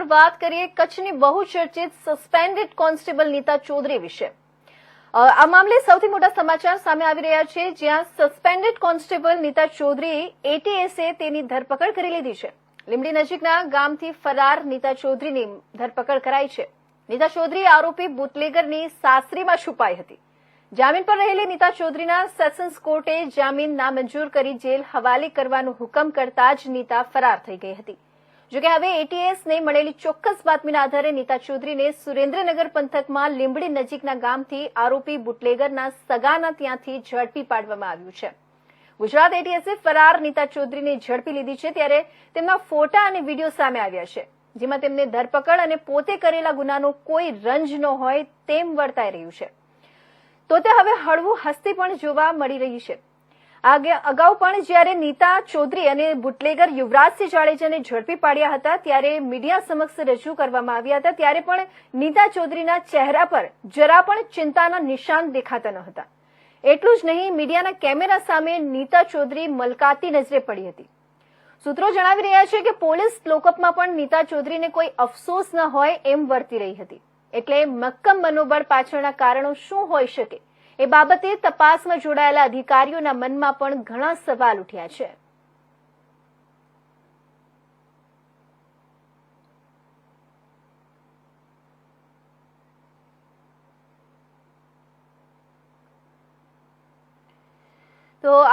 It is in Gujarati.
આગળ વાત કરીએ કચ્છની બહુચર્ચિત સસ્પેન્ડેડ કોન્સ્ટેબલ નીતા ચૌધરી વિશે. આ મામલે સૌથી મોટા સમાચાર સામે આવી રહ્યા છે, જ્યાં સસ્પેન્ડેડ કોન્સ્ટેબલ નીતા ચૌધરી એટીએસએ તેની ધરપકડ કરી લીધી છે. લીંબડી નજીકના ગામથી ફરાર નીતા ચૌધરીની ધરપકડ કરાઈ છે. નીતા ચૌધરી આરોપી બુટલેગરની સાસરીમાં છુપાઈ હતી. જામીન પર રહેલી નીતા ચૌધરીના સેશન્સ કોર્ટે જામીન નામંજૂર કરી જેલ હવાલે કરવાનો હુકમ કરતા જ નીતા ફરાર થઈ ગઈ હતી. જોકે હવે એટીએસને મળેલી ચોક્કસ બાતમીના આધારે નીતા ચૌધરીને સુરેન્દ્રનગર પંથકમાં લીંબડી નજીકના ગામથી આરોપી બુટલેગરના સગાના ત્યાંથી ઝડપી પાડવામાં આવ્યું છે. ગુજરાત એટીએસે ફરાર નીતા ચૌધરીને ઝડપી લીધી છે ત્યારે તેમના ફોટા અને વીડિયો સામે આવ્યા છે, જેમાં તેમને ધરપકડ અને પોતે કરેલા ગુનાનો કોઈ રંજ ન હોય તેમ વર્તાઈ રહ્યું છે. તો તે હવે હળવું હસ્તી પણ જોવા મળી રહી છે. અગાઉ પણ જ્યારે નીતા ચૌધરી અને બુટલેગર યુવરાજસિંહ જાડેજાને ઝડપી પાડ્યા હતા, ત્યારે મીડિયા સમક્ષ રજૂ કરવામાં આવ્યા હતા, ત્યારે પણ નીતા ચૌધરીના ચહેરા પર જરા પણ ચિંતાના નિશાન દેખાતા ન હતા. એટલું જ નહીં, મીડિયાના કેમેરા સામે નીતા ચૌધરી મલકાતી નજરે પડી હતી. સૂત્રો જણાવી રહ્યા છે કે પોલીસ લોકઅપમાં પણ નીતા ચૌધરીને કોઈ અફસોસ ન હોય એમ વર્તી રહી હતી. એટલે મક્કમ મનોબળ પાછળના કારણો શું હોઈ શકે? એ બાબતે તપાસમાં જોડાયેલા અધિકારીઓના મનમાં પણ ઘણા સવાલ ઉઠ્યા છે. તો